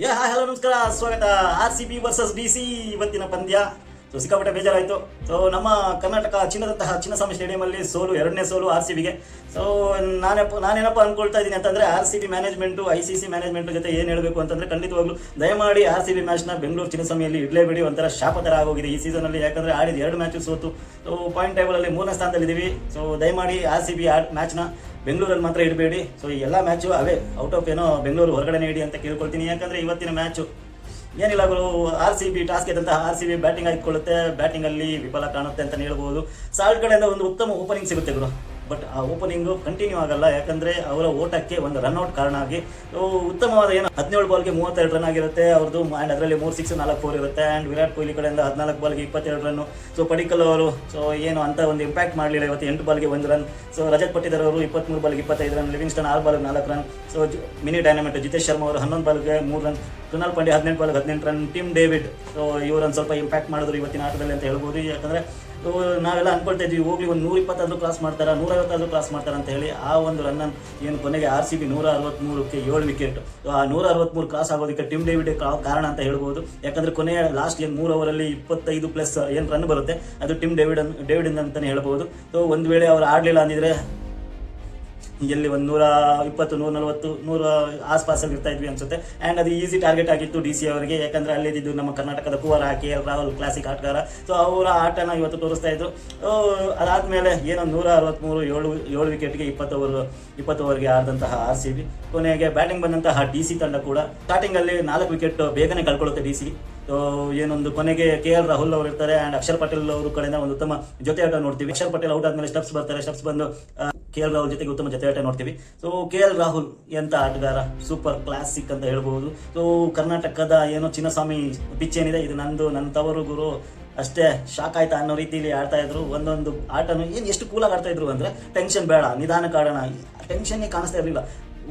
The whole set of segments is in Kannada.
ಯಾ ಹಲೋ ನಮಸ್ಕಾರ. ಸ್ವಾಗತ. R C B versus D C ಇವತ್ತಿನ ಪಂದ್ಯ. ಸೊ ಸಿಕ್ಕಾಪಟ್ಟೆ ಬೇಜಾರಾಯಿತು. ಸೊ ನಮ್ಮ ಕರ್ನಾಟಕ ಚಿನ್ನದಂತಹ ಚಿನ್ನಸ್ವಾಮಿ ಸ್ಟೇಡಿಯಮಲ್ಲಿ ಸೋಲು, ಎರಡನೇ ಸೋಲು ಆರ್ ಸಿ ಬಿಗೆ. ಸೊ ನಾನೇಪ ನಾನೇನಪ್ಪ ಅನ್ಕೊಳ್ತಾ ಇದ್ದೀನಿ ಅಂತಂದ್ರೆ R C B management I C C management ಜೊತೆ ಏನು ಹೇಳಬೇಕು ಅಂತಂದ್ರೆ ಖಂಡಿತವಾಗ್ಲೂ ದಯಮಾಡಿ ಆರ್ ಸಿ ಬಿ ಮ್ಯಾಚ್ನ ಬೆಂಗಳೂರು ಚಿನ್ನಸ್ವಾಮಿಯಲ್ಲಿ ಇಡಲೇಬೇಡಿ ಒಂಥರ ಶಾಪ ಥರ ಆಗೋಗಿದೆ ಈ ಸೀಸನಲ್ಲಿ ಯಾಕಂದ್ರೆ ಆಡಿದ ಎರಡು ಮ್ಯಾಚು ಸೋತು. ಸೊ ಪಾಯಿಂಟ್ ಟೇಬಲಲ್ಲಿ ಮೂರನೇ ಸ್ಥಾನದಲ್ಲಿದ್ದೀವಿ ಸೊ ದಯಮಾಡಿ ಆರ್ ಸಿ ಬಿ ಮ್ಯಾಚ್ನ ಬೆಂಗಳೂರಲ್ಲಿ ಮಾತ್ರ ಇಡಬೇಡಿ. ಸೊ ಈ ಎಲ್ಲ ಮ್ಯಾಚು ಅವೇ ಔಟ್ ಆಫ್ ಏನೋ ಬೆಂಗಳೂರು ಹೊರಗಡೆ ಇಡಿ ಅಂತ ಕೇಳ್ಕೊಳ್ತೀನಿ. ಯಾಕಂದ್ರೆ ಇವತ್ತಿನ ಮ್ಯಾಚು ಏನಿಲ್ಲ ಗುರು ಆರ್ ಸಿ ಬಿ ಟಾಸ್ ಗೆದ್ದಂತಹ ಆರ್ ಸಿ ಬಿ ಬ್ಯಾಟಿಂಗ್ ಹಾಕಿಕೊಳ್ಳುತ್ತೆ. ಬ್ಯಾಟಿಂಗ್ ಅಲ್ಲಿ ವಿಫಲ ಕಾಣುತ್ತೆ ಅಂತ ಹೇಳ್ಬೋದು. ಸಾಲ್ಟ್ ಕಡೆಯಿಂದ ಒಂದು ಉತ್ತಮ ಓಪನಿಂಗ್ ಸಿಗುತ್ತೆ ಗುರು. ಬಟ್ ಆ ಓಪನಿಂಗು ಕಂಟಿನ್ಯೂ ಆಗಲ್ಲ. ಯಾಕಂದ್ರೆ ಅವರ ಓಟಕ್ಕೆ ಒಂದು ರನ್ಔಟ್ ಕಾರಣ ಆಗಿ ಉತ್ತಮವಾದ ಏನು ಹದಿನೇಳು ಬಾಲ್ಗೆ ಮೂವತ್ತೆರಡು ರನ್ ಆಗಿರುತ್ತೆ. ಅವ್ರದ್ದು ಆ್ಯಂಡ್ ಅದರಲ್ಲಿ ಮೂರು ಸಿಕ್ಸ್ ನಾಲ್ಕು ಫೋರ್ ಇರುತ್ತೆ. ಆ್ಯಂಡ್ ವಿರಾಟ್ ಕೊಹ್ಲಿ ಕಡೆಯಿಂದ ಹದಿನಾಲ್ಕು ಬಾಲ್ಗೆ ಇಪ್ಪತ್ತೆರಡು ರನ್ನು ಸೊ ಪಡಿಕಲ್ ಅವರು ಸೊ ಏನು ಅಂತ ಒಂದು ಇಂಪ್ಯಾಕ್ಟ್ ಮಾಡಲಿಲ್ಲ. ಇವತ್ತು ಎಂಟು ಬಾಲ್ಗೆ ಒಂದು ರನ್ ಸೊ ರಜತ್ ಪಟ್ಟಿದಾರ್ ಅವರು ಇಪ್ಪತ್ಮೂರು ಬಾಲ್ಗೆ ಇಪ್ಪತ್ತೈದು ರನ್ ಲಿವಿಂಗ್ಸ್ಟನ್ ಆರು ಬಾಲ್ಗೆ ನಾಲ್ಕು run so mini dynamite Jitesh Sharma ಅವರು ಹನ್ನೊಂದು ಬಾಲ್ಗೆ ಮೂರು ರನ್ ಕೃಣಾಲ್ ಪಾಂಡೆ ಹದಿನೆಂಟು ಬಾಲ್ಗೆ ಹದಿನೆಂಟು ರನ್ ಟಿಮ್ ಡೇವಿಡ್ ಸೊ ಇವರನ್ನು ಸ್ವಲ್ಪ ಇಂಪ್ಯಾಕ್ಟ್ ಮಾಡಿದ್ರು ಇವತ್ತಿನ ಆಟದಲ್ಲಿ ಅಂತ ಹೇಳ್ಬೋದು. ಯಾಕಂದ್ರೆ ನಾವೆಲ್ಲ ಅನ್ಕೊಳ್ತಾ ಇದ್ವಿ, ಹೋಗ್ಲಿ, ಒಂದು ನೂರ ಇಪ್ಪತ್ತಾದ್ರೂ ಕ್ರಾಸ್ ಮಾಡ್ತಾರೆ ನೂರ ಕ್ಲಾಸ್ ಮಾಡ್ತಾರ ಅಂತ ಹೇಳಿ ಆ ಒಂದು ರನ್ ಏನು ಕೊನೆಗೆ ಆರ್ ಸಿ ಬಿ ನೂರ ಅರವತ್ಮೂರಕ್ಕೆ ಏಳು ವಿಕೆಟ್ ಆ ನೂರ ಅರವತ್ಮೂರು ಕ್ರಾಸ್ ಆಗೋದಕ್ಕೆ ಟಿಮ್ ಡೇವಿಡ್ ಕಾರಣ ಅಂತ ಹೇಳ್ಬೋದು. ಯಾಕಂದ್ರೆ ಕೊನೆಯ ಲಾಸ್ಟ್ ಏನು ಮೂರು ಓವರಲ್ಲಿ ಇಪ್ಪತ್ತೈದು ಪ್ಲಸ್ ಏನು ರನ್ ಬರುತ್ತೆ, ಅದು ಟಿಮ್ ಡೇವಿಡ್ ಡೇವಿಡ್ ಅಂತಾನೆ ಹೇಳ್ಬೋದು. ಸೊ ಒಂದು ವೇಳೆ ಅವ್ರು ಆಡಲಿಲ್ಲ ಅಂದಿದ್ರೆ ಎಲ್ಲಿ ಒಂದು ನೂರ ಇಪ್ಪತ್ತು, ನೂರ ನಲವತ್ತು, ನೂರ ಆಸ್ಪಾಸಲ್ಲಿ ಇರ್ತಾ ಇದ್ವಿ ಅನ್ಸುತ್ತೆ. ಆ್ಯಂಡ್ ಅದು ಈಸಿ ಟಾರ್ಗೆಟ್ ಆಗಿತ್ತು ಡಿ ಸಿ ಅವರಿಗೆ. ಯಾಕಂದರೆ ಅಲ್ಲಿದ್ದು ನಮ್ಮ ಕರ್ನಾಟಕದ ಕುವರ ಕೆ ಎಲ್ ರಾಹುಲ್ ಕ್ಲಾಸಿಕ್ ಆಟಗಾರ. ಸೊ ಅವರ ಆಟನ ಇವತ್ತು ತೋರಿಸ್ತಾ ಇದ್ರು. ಅದಾದಮೇಲೆ ಏನೋ ನೂರ ಅರವತ್ತ್ಮೂರು ಏಳು ಏಳು ವಿಕೆಟ್ಗೆ ಇಪ್ಪತ್ತು ಓವರ್ ಇಪ್ಪತ್ತು ಓವರ್ಗೆ ಆಡಿದಂತಹ ಆರ್ ಸಿ ಬಿ. ಕೊನೆಗೆ ಬ್ಯಾಟಿಂಗ್ ಬಂದಂತಹ ಡಿ ಸಿ ತಂಡ ಕೂಡ. ಸ್ಟಾರ್ಟಿಂಗ್ ಅಲ್ಲಿ ನಾಲ್ಕು ವಿಕೆಟ್ ಬೇಗನೆ ಕಳ್ಕೊಳ್ಳುತ್ತೆ ಡಿ ಸಿ ಏನೊಂದು ಕೊನೆಗೆ ಕೆ ಎಲ್ ರಾಹುಲ್ ಅವರು ಇರ್ತಾರೆ ಆ್ಯಂಡ್ ಅಕ್ಷರ್ ಪಟೇಲ್ ಅವರು ಕಡೆಯಿಂದ ಒಂದು ಉತ್ತಮ ಜೊತೆ ಆಟ ನೋಡ್ತೀವಿ. ಅಕ್ಷರ್ ಪಟೇಲ್ ಔಟ್ ಆದ್ಮೇಲೆ ಸ್ಟೆಪ್ಸ್ ಬರ್ತಾರೆ ಸ್ಟೆಪ್ಸ್ ಬಂದು ಕೆ ಎಲ್ ರಾಹುಲ್ ಜೊತೆಗೆ ಉತ್ತಮ ಜತೆಯಾಟ ನೋಡ್ತೀವಿ. ಸೊ ಕೆ ಎಲ್ ರಾಹುಲ್ ಎಂತ ಆಟಗಾರ? ಸೂಪರ್ ಕ್ಲಾಸಿಕ್ ಅಂತ ಹೇಳ್ಬೋದು. ಸೊ ಕರ್ನಾಟಕದ ಏನೋ ಚಿನ್ನಸ್ವಾಮಿ ಪಿಚ್ ಏನಿದೆ, ಇದು ನಂದು, ನನ್ನ ತವರು ಗುರು, ಅಷ್ಟೇ ಶಾಕ್ ಆಯ್ತಾ ಅನ್ನೋ ರೀತಿಯಲ್ಲಿ ಆಡ್ತಾ ಇದ್ರು. ಒಂದೊಂದು ಆಟನು ಏನು ಎಷ್ಟು ಕೂಲಾಗಿ ಆಡ್ತಾ ಇದ್ರು ಅಂದ್ರೆ ಟೆನ್ಷನ್ ಬೇಡ ನಿಧಾನ ಕಾರಣ ಟೆನ್ಷನ್ನೇ ಕಾಣಿಸ್ತಾ ಇರಲಿಲ್ಲ.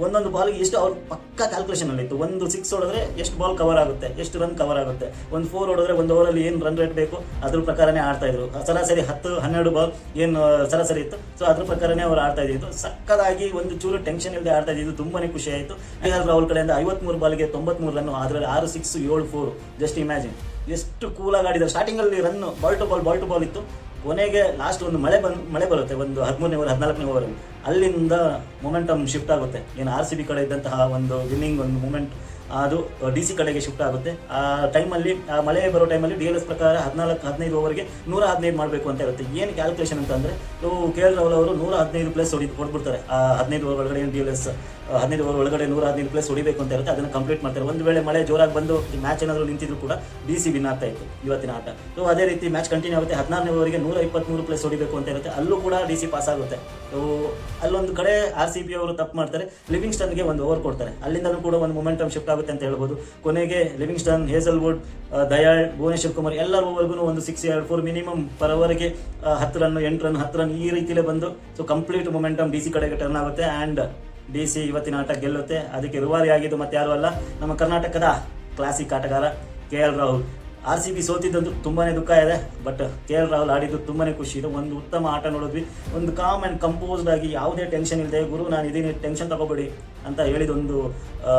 ಒಂದೊಂದು ಬಾಲ್ಗೆ ಎಷ್ಟು ಅವ್ರು ಪಕ್ಕ ಕ್ಯಾಲ್ಕುಲೇಷನ್ ಅಲ್ಲಿ ಇತ್ತು. ಒಂದು ಸಿಕ್ಸ್ ಹೊಡೆದ್ರೆ ಎಷ್ಟು ಬಾಲ್ ಕವರ್ ಆಗುತ್ತೆ, ಎಷ್ಟು ರನ್ ಕವರ್ ಆಗುತ್ತೆ. ಒಂದು ಫೋರ್ ಹೊಡೆದ್ರೆ ಒಂದು ಓವರಲ್ಲಿ ಏನು ರನ್ ರೇಟ್ ಬೇಕು, ಅದ್ರ ಪ್ರಕಾರನೇ ಆಡ್ತಾ ಇದ್ರು. ಸರಾಸರಿ ಹತ್ತು, ಹನ್ನೆರಡು ಬಾಲ್ ಏನು ಸರಾಸರಿ ಇತ್ತು. ಸೊ ಅದ್ರ ಪ್ರಕಾರನೇ ಅವ್ರು ಆಡ್ತಾ ಇದ್ದಿದ್ದು ಸಕ್ಕದಾಗಿ ಒಂದು ಚೂರು ಟೆನ್ಷನ್ ಇಲ್ಲದೆ ಆಡ್ತಾ ಇದ್ದಿದ್ದು ತುಂಬಾನೇ ಖುಷಿ ಆಯಿತು. ರಾಹುಲ್ ಕಡೆಯಿಂದ ಐವತ್ಮೂರು ಬಾಲ್ಗೆ ತೊಂಬತ್ಮೂರು ರನ್ ಅದರಲ್ಲಿ ಆರು ಸಿಕ್ಸ್ ಏಳು ಫೋರ್ ಜಸ್ಟ್ ಇಮ್ಯಾಜಿನ್ ಎಷ್ಟು ಕೂಲಾಗಿ ಆಡಿದ್ದಾರೆ ಸ್ಟಾರ್ಟಿಂಗಲ್ಲಿ run ball to ball ball to ball ಇತ್ತು. ಕೊನೆಗೆ ಲಾಸ್ಟ್ ಒಂದು ಮಳೆ ಬಂದು ಮಳೆ ಬರುತ್ತೆ, ಒಂದು ಹದಿಮೂರನೇ ಓವರ್ ಹದಿನಾಲ್ಕನೇ ಓವರ್ ಅಲ್ಲಿಂದ ಮೊಮೆಂಟಮ್ ಶಿಫ್ಟ್ ಆಗುತ್ತೆ. ಏನು ಆರ್ ಸಿ ಬಿ ಕಡೆ ಇದ್ದಂತಹ ಒಂದು ವಿನ್ನಿಂಗ್ ಒಂದು ಮೂಮೆಂಟ್ ಅದು ಡಿ ಸಿ ಕಡೆಗೆ ಶಿಫ್ಟ್ ಆಗುತ್ತೆ. ಆ ಟೈಮಲ್ಲಿ ಆ, ಮಳೆ ಬರೋ ಟೈಮಲ್ಲಿ ಡಿ ಎಲ್ ಎಸ್ ಪ್ರಕಾರ ಹದಿನಾಲ್ಕು ಹದಿನೈದು ಓವರ್ಗೆ ನೂರ ಹದಿನೈದು ಮಾಡಬೇಕು ಅಂತ ಇರುತ್ತೆ. ಏನು ಕ್ಯಾಲ್ಕುಲೇಷನ್ ಅಂತಂದರೆ ಕೆ ಎಲ್ ರಾಹುಲ್ ಅವರು ನೂರ ಹದಿನೈದು ಪ್ಲಸ್ ಹೊಡಿ, ಹೊಡ್ಬಿಡ್ತಾರೆ. ಆ, ಹದಿನೈದು ಓವರ್ ಒಳಗಡೆ ಡಿ ಎಲ್ ಎಸ್ ಹದಿನೈದು ಓವರ್ ಒಳಗಡೆ ನೂರ ಹದಿನೈದು ಪ್ಲಸ್ ಹೊಡಿಬೇಕು ಅಂತ ಇರುತ್ತೆ. ಅದನ್ನು ಕಂಪ್ಲೀಟ್ ಮಾಡ್ತಾರೆ. ಒಂದು ವೇಳೆ ಮಳೆ ಜೋರಾಗಿ ಬಂದು ಮ್ಯಾಚ್ ಏನಾದರೂ ನಿಂತಿದ್ರು ಕೂಡ ಡಿ ಸಿ ವಿನ್ ಆಗ್ತಾ ಇತ್ತು ಇವತ್ತಿನ ಆಟ. ಸೊ ಅದೇ ರೀತಿ ಮ್ಯಾಚ್ ಕಂಟಿನ್ಯೂ ಆಗುತ್ತೆ. ಹದಿನಾರನೇ ಓವರ್ಗೆ ನೂರ ಇಪ್ಪತ್ತ್ಮೂರು ಪ್ಲಸ್ ಹೊಡಿಬೇಕು ಅಂತ ಇರುತ್ತೆ. ಅಲ್ಲೂ ಕೂಡ ಡಿ ಸಿ ಪಾಸ್ ಆಗುತ್ತೆ. ಸೊ ಅಲ್ಲೊಂದು ಕಡೆ ಆರ್ ಸಿ ಬಿ ಅವರು ತಪ್ಪು ಮಾಡ್ತಾರೆ. ಲಿವಿಂಗ್ಸ್ಟನ್ಗೆ ಒಂದು ಓವರ್ ಕೊಡ್ತಾರೆ. ಅಲ್ಲಿಂದಲೂ ಕೂಡ ಒಂದು ಮೊಮೆಂಟಮ್ ಶಿಫ್ಟ್ ಆಗುತ್ತೆ. ಅಂತ ಹೇಳ್ಬೋದು. ಕೊನೆಗೆ ಲಿವಿಂಗ್ಸ್ಟನ್, ಹೇಸಲ್ವುಡ್ ದಯಾಳ್, ಭುವನೇಶ್ವರ್ ಕುಮಾರ್ ಎಲ್ಲರ ಓವರ್ಗೂ ಒಂದು ಸಿಕ್ಸ್ ಎರಡು ಫೋರ್ ಮಿನಿಮಮ್ ಪರ್ ಅವರ್ಗೆ ಹತ್ತು ರನ್, ಎಂಟು ರನ್, ಹತ್ತು ರನ್ ಈ ರೀತಿಲೇ ಬಂದು so complete momentum D C ಕಡೆಗೆ ಟರ್ನ್ ಆಗುತ್ತೆ. ಆ್ಯಂಡ್ ಡಿ ಸಿ ಇವತ್ತಿನ ಆಟ ಗೆಲ್ಲುತ್ತೆ. ಅದಕ್ಕೆ ರುವಾರಿ ಆಗಿದ್ದು ಮತ್ತೆ ಯಾರು ಅಲ್ಲ, ನಮ್ಮ ಕರ್ನಾಟಕದ ಕ್ಲಾಸಿಕ್ ಆಟಗಾರ K L Rahul. R C B ಸೋತಿದ್ದಂತೂ ತುಂಬಾನೇ ದುಃಖ ಇದೆ ಬಟ್ ಕೆ ಎಲ್ ರಾಹುಲ್ ಆಡಿದ್ದು ತುಂಬಾನೇ ಖುಷಿ ಇದೆ. ಒಂದು ಉತ್ತಮ ಆಟ ನೋಡಿದ್ವಿ. ಒಂದು ಕಾಮ್ ಆ್ಯಂಡ್ ಕಂಪೋಸ್ಡ್ ಆಗಿ ಯಾವುದೇ ಟೆನ್ಷನ್ ಇಲ್ಲದೆ ಗುರು ನಾನು ಇದೀನಿ ಟೆನ್ಷನ್ ತಗೋಬೇಡಿ ಅಂತ ಹೇಳಿದೊಂದು ಆ,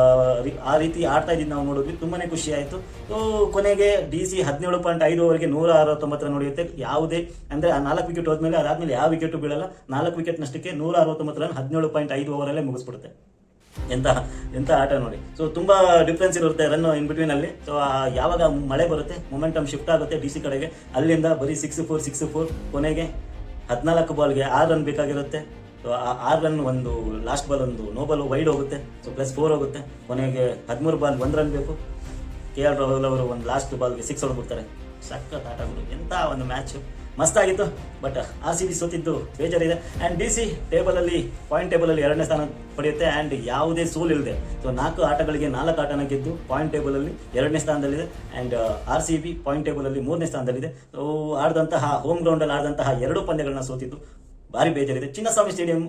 ರೀತಿ ಆಡ್ತಾ ಇದ್ದೀನಿ ನಾವು ನೋಡಿದ್ವಿ. ತುಂಬಾನೇ ಖುಷಿ ಆಯಿತು. ಸೊ ಕೊನೆಗೆ ಡಿ ಸಿ ಹದಿನೇಳು ಪಾಯಿಂಟ್ ಐದು ಓವರ್ಗೆ ನೂರ ಅರವತ್ತೊಂಬತ್ತರ ನಡೆಯುತ್ತೆ ಯಾವುದೇ ಅಂದರೆ ಆ ನಾಲ್ಕು ವಿಕೆಟ್ ಹೋದ್ಮೇಲೆ ಅದಾದ್ಮೇಲೆ ಯಾವ ವಿಕೆಟು ಬೀಳಲ್ಲ. ನಾಲ್ಕು ವಿಕೆಟ್ ನಷ್ಟಕ್ಕೆ ನೂರ ಅರವತ್ತೊಂಬತ್ತು ರನ್ ಹದಿನೇಳು ಪಾಯಿಂಟ್ ಐದು ಓವರಲ್ಲೇ ಮುಗಿಸ್ಬಿಡುತ್ತೆ. ಎಂತ ಎಂತ ಆಟ ನೋಡಿ. ಸೊ ತುಂಬಾ ಡಿಫ್ರೆನ್ಸ್ ಇರುತ್ತೆ ರನ್ ಇನ್ ಬಿಟ್ವೀನ್ ಅಲ್ಲಿ. ಸೊ ಯಾವಾಗ ಮಳೆ ಬರುತ್ತೆ ಮೊಮೆಂಟಮ್ ಶಿಫ್ಟ್ ಆಗುತ್ತೆ ಡಿ ಸಿ ಕಡೆಗೆ. ಅಲ್ಲಿಂದ ಬರೀ ಸಿಕ್ಸ್ ಫೋರ್ ಸಿಕ್ಸ್ ಫೋರ್ ಕೊನೆಗೆ ಹದಿನಾಲ್ಕು ಬಾಲ್ಗೆ ಆರು ರನ್ ಬೇಕಾಗಿರುತ್ತೆ. ಸೊ ಆ, ಆರು ರನ್ ಒಂದು ಲಾಸ್ಟ್ ಬಾಲ್ ಒಂದು ನೋ ಬಾಲ್ ವೈಡ್ ಹೋಗುತ್ತೆ. ಸೊ ಪ್ಲಸ್ ಫೋರ್ ಹೋಗುತ್ತೆ. ಕೊನೆಗೆ ಹದಿಮೂರು ಬಾಲ್ ಒಂದು ರನ್ ಬೇಕು. ಕೆ ಆರ್ ರಾಹುಲ್ ಅವರು ಒಂದು ಲಾಸ್ಟ್ ಬಾಲ್ಗೆ ಸಿಕ್ಸ್ ಹೊಡೆದ್ಬಿಡ್ತಾರೆ ಸಖತ್ ಆಟಗಳು ಎಂಥ ಒಂದು ಮ್ಯಾಚ್ ಮಸ್ತಾಗಿತ್ತು ಬಟ್ ಆರ್ ಸಿ ಬಿ ಸೋತಿದ್ದು ಬೇಜಾರಿದೆ. ಆ್ಯಂಡ್ ಡಿ ಸಿ ಟೇಬಲಲ್ಲಿ ಪಾಯಿಂಟ್ ಟೇಬಲಲ್ಲಿ ಎರಡನೇ ಸ್ಥಾನ ಪಡೆಯುತ್ತೆ ಆ್ಯಂಡ್ ಯಾವುದೇ ಸೋಲ್ ಇಲ್ಲದೆ ಸೊ ನಾಲ್ಕು ಆಟಗಳಿಗೆ ನಾಲ್ಕು ಆಟನ ಗೆದ್ದು ಪಾಯಿಂಟ್ ಟೇಬಲಲ್ಲಿ ಎರಡನೇ ಸ್ಥಾನದಲ್ಲಿದೆ and R C B point ಟೇಬಲಲ್ಲಿ ಮೂರನೇ ಸ್ಥಾನದಲ್ಲಿದೆ. ಸೊ ಆಡಿದಂತಹ ಹೋಮ್ ಗ್ರೌಂಡಲ್ಲಿ ಆಡಿದಂತಹ ಎರಡು ಪಂದ್ಯಗಳನ್ನ ಸೋತಿದ್ದು. ಭಾರಿ ಬೇಜಾರಿದೆ. ಚಿನ್ನಸ್ವಾಮಿ ಸ್ಟೇಡಿಯಂ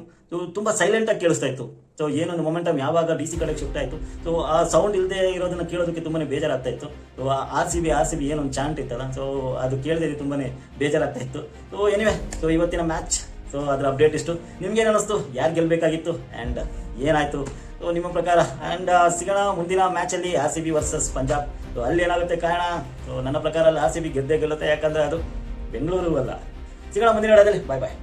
ತುಂಬ ಸೈಲೆಂಟ್ ಆಗಿ ಕೇಳಿಸ್ತಾ ಇತ್ತು. ಸೊ ಏನೊಂದು ಮೊಮೆಂಟಮ್ ಯಾವಾಗ ಡಿ ಸಿ ಕಡೆಗೆ ಶಿಫ್ಟ್ ಆಯಿತು. ಸೊ ಆ ಸೌಂಡ್ ಇಲ್ಲದೆ ಇರೋದನ್ನ ಕೇಳೋದಕ್ಕೆ ತುಂಬಾನೇ ಬೇಜಾರಾಗ್ತಾ ಇತ್ತು. So R C B R C B ಏನೊಂದು ಚಾಂಟ್ ಇತ್ತಲ್ಲ ಸೊ ಅದು ಕೇಳದೆ ತುಂಬಾನೇ ಬೇಜಾರಾಗ್ತಾ ಇತ್ತು. ಸೊ ಎನಿವೆ ಸೊ ಇವತ್ತಿನ ಮ್ಯಾಚ್ ಸೊ ಅದರ ಅಪ್ಡೇಟ್ ಇಷ್ಟು. ನಿಮ್ಗೆ ಏನು ಅನ್ನಿಸ್ತು ಯಾರು ಗೆಲ್ಲಬೇಕಾಗಿತ್ತು ಆ್ಯಂಡ್ ಏನಾಯ್ತು? ಸೊ ನಿಮ್ಮ ಪ್ರಕಾರ ಆ್ಯಂಡ್ ಸಿಗೋಣ ಮುಂದಿನ ಮ್ಯಾಚಲ್ಲಿ R C B versus Punjab so ಅಲ್ಲಿ ಏನಾಗುತ್ತೆ ಕಾರಣ? ಸೊ ನನ್ನ ಪ್ರಕಾರ ಅಲ್ಲಿ ಆರ್ ಸಿ ಬಿ ಗೆದ್ದೇ ಗೆಲ್ಲುತ್ತೆ, ಯಾಕಂದರೆ ಅದು ಬೆಂಗಳೂರು ಅಲ್ಲ. ಸಿಗೋಣ ಮುಂದಿನ ವಿಡಿಯೋದಲ್ಲಿ. ಬಾಯ್ ಬಾಯ್